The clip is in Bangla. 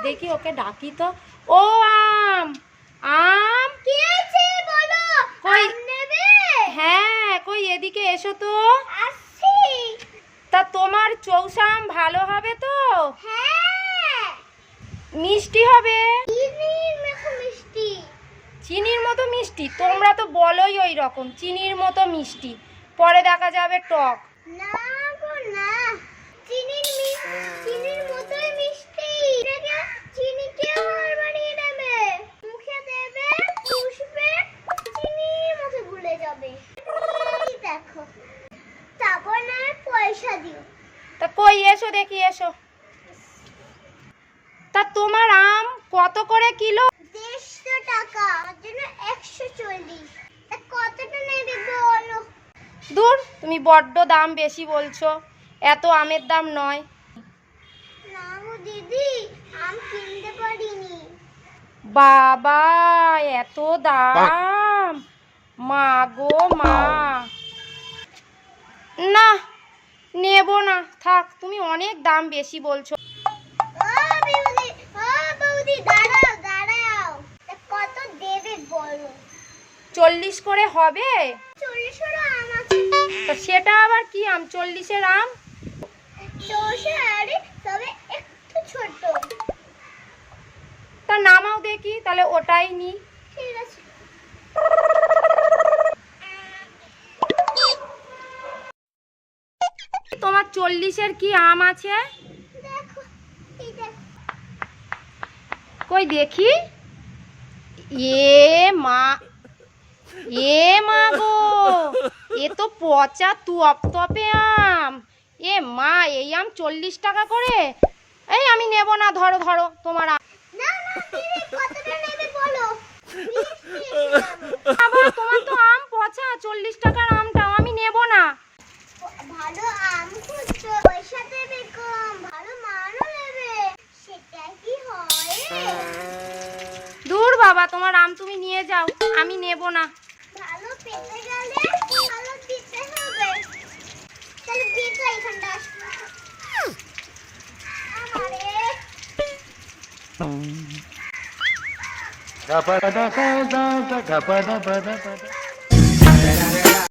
দেখি ওকে ডাকি তো। ও আম! আম? কি আছে বলো? কই? নেবে? হ্যাঁ কই এদিকে এসো তো। আসছি। তা তোমার চৌসা আম ভালো হবে তো? হ্যাঁ। মিষ্টি হবে? মিষ্টি। চিনির মতো মিষ্টি? তোমরা তো বলোই ওই রকম চিনির মতো মিষ্টি। পরে দেখা যাবে টক। না চিনির মি- চিনির মতোই মিষ্টি এটাকে চিনিকে আর বাড়িয়ে দেবে মুখে দেবে চুষবে চিনির মতো ভুলে যাবে এই দেখো তারপর না হয় পয়সা দিও। তা কই এসো দেখি এসো। তা তোমার আম কত করে কিলো? দেড়শো টাকা। আমার জন্য একশো চল্লিশ। তা কতটা নেবে বলো? দূর তুমি বড্ড দাম বেশি বলছো। এত আমের দাম নয়। না গো দিদি আম কিনতে পারিনি। বাবা এত দাম। মা গো মা না নেব না থাক তুমি অনেক দাম বেশি বলছো। চল্লিশ করে হবে? সেটা আবার কি আম? চল্লিশের আম? তা নামাও দেখি তাহলে ওটাই নি ঠিক আছে তোমার চল্লিশের কি আম আছে? কই দেখি? এ মা এ মা গো এ তো পচা তপ তপে আম। এ মা এই আম চল্লিশ টাকা করে? এই আমি নেব না ধরো ধরো তোমার তোমার তো আম পচা চল্লিশ টাকার আমটাও আমি নেব না ভালো আম খুঁজছো পয়সা দেবে কম ভালো মানও নেবে সেটা কি হয় দূর বাবা তোমার আম তুমি নিয়ে যাও আমি নেব না। ভালো পেতে গেলে ভালো দিতে হবে। তাহলে দিতে এখানটা আসব। আমারে। Gapada da da da, gapada da da da.